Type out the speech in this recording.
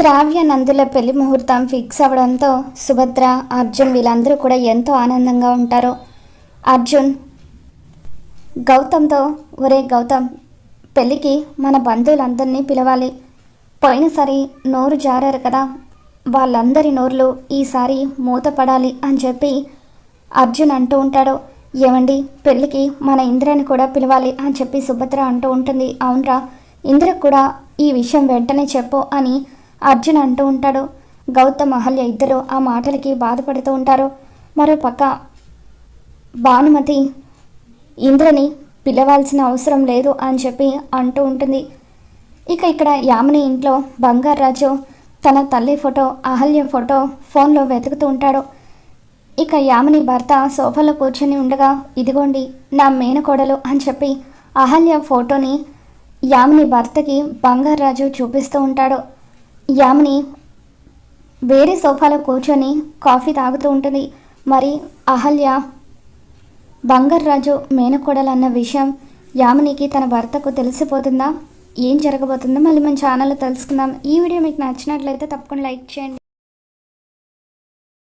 శ్రావ్య నందుల పెళ్ళి ముహూర్తం ఫిక్స్ అవ్వడంతో సుభద్ర అర్జున్ వీళ్ళందరూ కూడా ఎంతో ఆనందంగా ఉంటారు. అర్జున్ గౌతమ్తో ఒరే గౌతమ్ పెళ్ళికి మన బంధువులందరినీ పిలవాలి. పోయినసారి నోరు జారారు కదా వాళ్ళందరి నోర్లు ఈసారి మూతపడాలి అని చెప్పి అర్జున్ అంటూ ఉంటాడు. ఏమండి పెళ్ళికి మన ఇంద్రని కూడా పిలవాలి అని చెప్పి సుభద్ర అంటూ ఉంటుంది. అవునరా ఇంద్ర కూడా ఈ విషయం వెంటనే చెప్పు అని అర్జున్ అంటూ ఉంటాడు. గౌతమ్ అహల్య ఇద్దరు ఆ మాటలకి బాధపడుతూ ఉంటారు. మరో పక్క భానుమతి ఇంద్రని పిలవాల్సిన అవసరం లేదు అని చెప్పి అంటూ ఉంటుంది. ఇక ఇక్కడ యామిని ఇంట్లో బంగారాజు తన తల్లి ఫోటో అహల్య ఫోటో ఫోన్లో వెతుకుతూ ఉంటాడు. ఇక యామిని భర్త సోఫాలో కూర్చొని ఉండగా ఇదిగోండి నా మేనకోడలు అని చెప్పి అహల్య ఫోటోని యామిని భర్తకి బంగారాజు చూపిస్తూ ఉంటాడు. యామిని వేరే సోఫాలో కూర్చొని కాఫీ తాగుతూ ఉంటుంది. మరి అహల్య బంగర్రాజు మేనకోడలు అన్న విషయం యామినికి తన భర్తకు తెలిసిపోతుందా? ఏం జరగబోతుందో మళ్ళీ మన ఛానల్లో తెలుసుకుందాం. ఈ వీడియో మీకు నచ్చినట్లయితే తప్పకుండా లైక్ చేయండి.